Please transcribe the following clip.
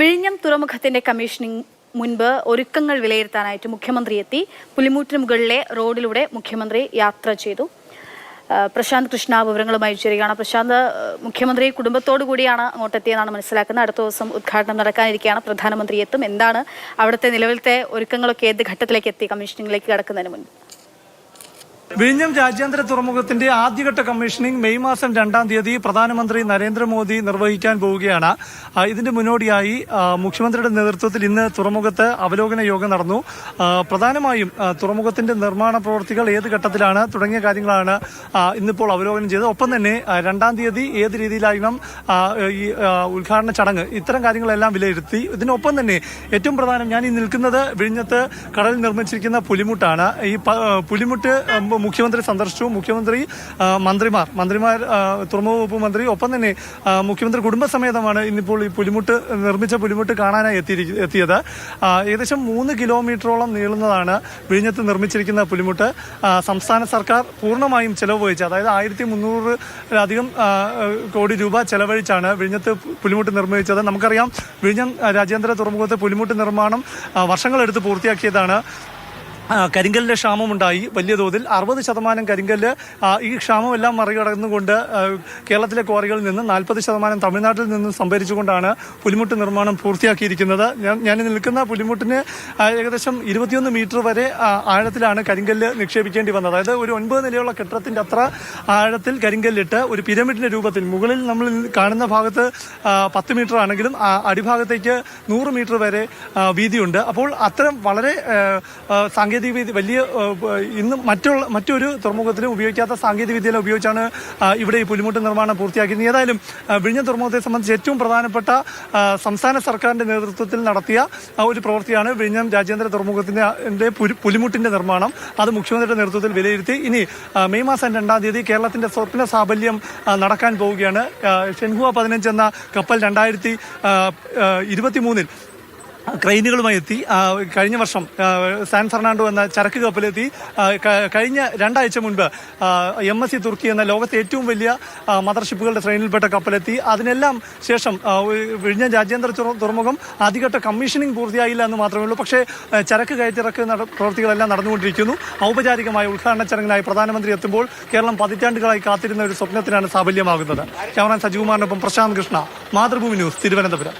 വിഴിഞ്ഞം തുറമുഖത്തിന്റെ കമ്മീഷനിംഗ് മുൻപ് ഒരുക്കങ്ങൾ വിലയിരുത്താനായിട്ട് മുഖ്യമന്ത്രി എത്തി. പുലിമൂറ്റിന് മുകളിലെ റോഡിലൂടെ മുഖ്യമന്ത്രി യാത്ര ചെയ്തു. പ്രശാന്ത് കൃഷ്ണ വിവരങ്ങളുമായി ചേരുകയാണ്. പ്രശാന്ത് മുഖ്യമന്ത്രി കുടുംബത്തോടു കൂടിയാണ് അങ്ങോട്ടെത്തിയെന്നാണ് മനസ്സിലാക്കുന്നത്. അടുത്ത ദിവസം ഉദ്ഘാടനം നടക്കാനിരിക്കുകയാണ്. പ്രധാനമന്ത്രി എത്തും. എന്താണ് അവിടുത്തെ നിലവിലത്തെ ഒരുക്കങ്ങളൊക്കെ ഏത് ഘട്ടത്തിലേക്ക് എത്തി? കമ്മീഷനിങ്ങിലേക്ക് കടക്കുന്നതിന് മുൻപ്. വിഴിഞ്ഞം രാജ്യാന്തര തുറമുഖത്തിന്റെ ആദ്യഘട്ട കമ്മീഷനിംഗ് മെയ് മാസം രണ്ടാം തീയതി പ്രധാനമന്ത്രി നരേന്ദ്രമോദി നിർവഹിക്കാൻ പോവുകയാണ്. ഇതിന്റെ മുന്നോടിയായി മുഖ്യമന്ത്രിയുടെ നേതൃത്വത്തിൽ ഇന്ന് തുറമുഖത്ത് അവലോകന യോഗം നടന്നു. പ്രധാനമായും തുറമുഖത്തിന്റെ നിർമ്മാണ പ്രവൃത്തികൾ ഏത് ഘട്ടത്തിലാണ് തുടങ്ങിയ കാര്യങ്ങളാണ് ഇന്നിപ്പോൾ അവലോകനം ചെയ്തത്. ഒപ്പം തന്നെ രണ്ടാം തീയതി ഏത് രീതിയിലായിരുന്നു ഈ ഉദ്ഘാടന ചടങ്ങ് ഇത്തരം കാര്യങ്ങളെല്ലാം വിലയിരുത്തി. ഇതിനൊപ്പം തന്നെ ഏറ്റവും പ്രധാനം ഞാൻ ഈ നിൽക്കുന്നത് വിഴിഞ്ഞത്ത് കടലിൽ നിർമ്മിച്ചിരിക്കുന്ന പുലിമുട്ടാണ്. ഈ പുലിമുട്ട് മുഖ്യമന്ത്രി സന്ദർശിച്ചു. മുഖ്യമന്ത്രി മന്ത്രിമാർ മന്ത്രിമാർ തുറമുഖ വകുപ്പ് മന്ത്രി ഒപ്പം തന്നെ മുഖ്യമന്ത്രി കുടുംബസമേതമാണ് ഇന്നിപ്പോൾ ഈ പുലിമുട്ട് നിർമ്മിച്ച പുലിമുട്ട് കാണാനായി എത്തി എത്തിയത്. ഏകദേശം മൂന്ന് കിലോമീറ്ററോളം നീളുന്നതാണ് വിഴിഞ്ഞത്ത് നിർമ്മിച്ചിരിക്കുന്ന പുലിമുട്ട്. സംസ്ഥാന സർക്കാർ പൂർണമായും ചെലവ് വഹിച്ച് അതായത് ആയിരത്തി മുന്നൂറിലധികം കോടി രൂപ ചെലവഴിച്ചാണ് വിഴിഞ്ഞത്ത് പുലിമുട്ട് നിർമ്മിച്ചത്. നമുക്കറിയാം വിഴിഞ്ഞം രാജ്യാന്തര തുറമുഖത്തെ പുലിമുട്ട് നിർമ്മാണം വർഷങ്ങളെടുത്ത് പൂർത്തിയാക്കിയതാണ്. ക്ഷാമം ക്ഷാമമുണ്ടായി. വലിയ തോതിൽ അറുപത് ശതമാനം കരിങ്കല്ല് ഈ ക്ഷാമമെല്ലാം മറികടന്നുകൊണ്ട് കേരളത്തിലെ ക്വാറികളിൽ നിന്ന് നാൽപ്പത് ശതമാനം തമിഴ്നാട്ടിൽ നിന്നും സംഭരിച്ചുകൊണ്ടാണ് പുലിമുട്ട് നിർമ്മാണം പൂർത്തിയാക്കിയിരിക്കുന്നത്. ഞാൻ നിൽക്കുന്ന പുലിമുട്ടിന് ഏകദേശം ഇരുപത്തിയൊന്ന് മീറ്റർ വരെ ആഴത്തിലാണ് കരിങ്കല്ല് നിക്ഷേപിക്കേണ്ടി വന്നത്. അതായത് ഒരു ഒൻപത് നിലയുള്ള കെട്ടിടത്തിന്റെ അത്ര ആഴത്തിൽ കരിങ്കല്ലിട്ട് ഒരു പിരമിഡിന്റെ രൂപത്തിൽ മുകളിൽ നമ്മൾ കാണുന്ന ഭാഗത്ത് പത്ത് മീറ്റർ ആണെങ്കിലും അടിഭാഗത്തേക്ക് നൂറ് മീറ്റർ വരെ വീതിയുണ്ട്. അപ്പോൾ അത്തരം വളരെ ആ, സാങ്കേതിക വിദ്യ വലിയ ഇന്ന് മറ്റുള്ള മറ്റൊരു തുറമുഖത്തിലും ഉപയോഗിക്കാത്ത സാങ്കേതിക വിദ്യയിൽ ഉപയോഗിച്ചാണ് ഇവിടെ ഈ പുലിമുട്ട് നിർമ്മാണം പൂർത്തിയാക്കിയത് ഏതായാലും വിഴിഞ്ഞ തുറമുഖത്തെ സംബന്ധിച്ച് ഏറ്റവും പ്രധാനപ്പെട്ട സംസ്ഥാന സർക്കാരിന്റെ നേതൃത്വത്തിൽ നടത്തിയ ഒരു പ്രവൃത്തിയാണ് വിഴിഞ്ഞം രാജ്യാന്തര തുറമുഖത്തിന്റെ പുലിമുട്ടിന്റെ നിർമ്മാണം. അത് മുഖ്യമന്ത്രിയുടെ നേതൃത്വത്തിൽ വിലയിരുത്തി. ഇനി മെയ് മാസം രണ്ടാം തീയതി കേരളത്തിന്റെ സ്വപ്ന സാഫല്യം നടക്കാൻ പോവുകയാണ്. ഷെൻഹുവ പതിനഞ്ച് എന്ന കപ്പൽ രണ്ടായിരത്തി ഇരുപത്തി മൂന്നിൽ ക്രെയിനുകളുമായി എത്തി കഴിഞ്ഞ വർഷം സാൻ ഫെർണാണ്ടോ എന്ന ചരക്ക് കപ്പലെത്തി. കഴിഞ്ഞ രണ്ടാഴ്ച മുൻപ് എം എസ് സി തുർക്കി എന്ന ലോകത്തെ ഏറ്റവും വലിയ മദർഷിപ്പുകളുടെ ശ്രേണിയിൽപ്പെട്ട കപ്പലെത്തി. അതിനെല്ലാം ശേഷം വിഴിഞ്ഞ രാജ്യാന്തര തുറ- തുറമുഖം ആദ്യഘട്ട കമ്മീഷനിങ് പൂർത്തിയായില്ല എന്ന് മാത്രമേ ഉള്ളൂ. പക്ഷേ ചരക്ക് കയറ്റിറക്ക് പ്രവൃത്തികളെല്ലാം നടന്നുകൊണ്ടിരിക്കുന്നു. ഔപചാരികമായ ഉദ്ഘാടന ചടങ്ങിനായി പ്രധാനമന്ത്രി എത്തുമ്പോൾ കേരളം പതിറ്റാണ്ടുകളായി കാത്തിരുന്ന ഒരു സ്വപ്നത്തിനാണ് സാഫല്യമാകുന്നത്. ക്യാമറ സജികുമാറിനൊപ്പം പ്രശാന്ത് കൃഷ്ണ മാതൃഭൂമി ന്യൂസ് തിരുവനന്തപുരം.